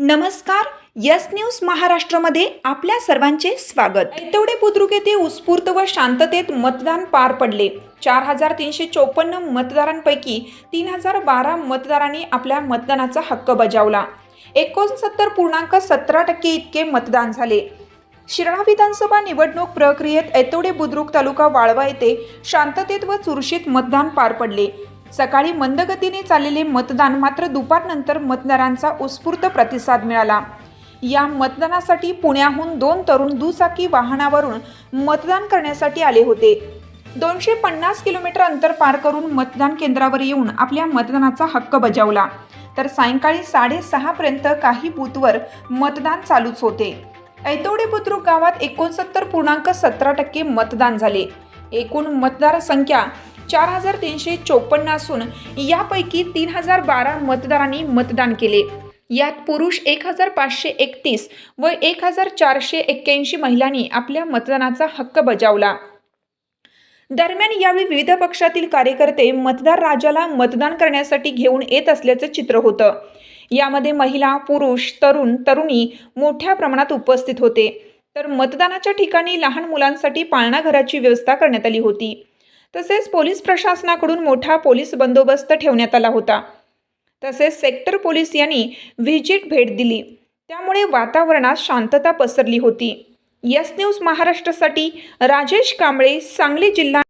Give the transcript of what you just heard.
नमस्कार yes news महाराष्ट्रामध्ये आपल्या सर्वांचे स्वागत. ऐतवडे बुद्रुक येथे उत्स्फूर्त व शांततेत मतदान पार पडले. चार हजार तीनशे चोपन्न मतदारांपैकी तीन हजार बारा मतदारांनी आपल्या मतदानाचा हक्क बजावला. एकोणसत्तर पूर्णांक सतरा टक्के इतके मतदान झाले. शिराळा विधानसभा निवडणूक प्रक्रियेत ऐतवडे बुद्रुक तालुका वाळवा येथे शांततेत व चुरशीत मतदान पार पडले. सकाळी मंदगतीने चाललेले मतदान मात्र दुपारनंतर मतदारांचा उत्स्फूर्त प्रतिसाद मिळाला. या मतदानासाठी पुण्याहून दोन तरुण दुचाकी वाहनावरून मतदान करण्यासाठी आले होते. दोनशे पन्नास किलोमीटर अंतर पार करून मतदान केंद्रावर येऊन आपल्या मतदानाचा हक्क बजावला. तर सायंकाळी साडेसहापर्यंत काही बूथवर मतदान चालूच होते. ऐतोडे बुद्रुक गावात एकोणसत्तर पूर्णांक सतरा टक्के मतदान झाले. एकूण मतदार संख्या चार हजार तीनशे चोपन्न असून यापैकी तीन हजार बारा मतदारांनी मतदान केले. यात पुरुष एक हजार पाचशे एकतीस व एक हजार चारशे एक्क्याऐंशी महिलांनी आपल्या मतदानाचा हक्क बजावला. दरम्यान यावेळी विविध पक्षातील कार्यकर्ते मतदार राजाला मतदान करण्यासाठी घेऊन येत असल्याचं चित्र होतं. यामध्ये महिला पुरुष तरुण तरुणी मोठ्या प्रमाणात उपस्थित होते. तर मतदानाच्या ठिकाणी लहान मुलांसाठी पाळणाघराची व्यवस्था करण्यात आली होती. तसेच पोलीस प्रशासनाकडून मोठा पोलीस बंदोबस्त ठेवण्यात आला होता. तसेच सेक्टर पोलीस यांनी व्हिजिट भेट दिली. त्यामुळे वातावरणात शांतता पसरली होती. यस न्यूज महाराष्ट्रासाठी राजेश कांबळे सांगली जिल्हा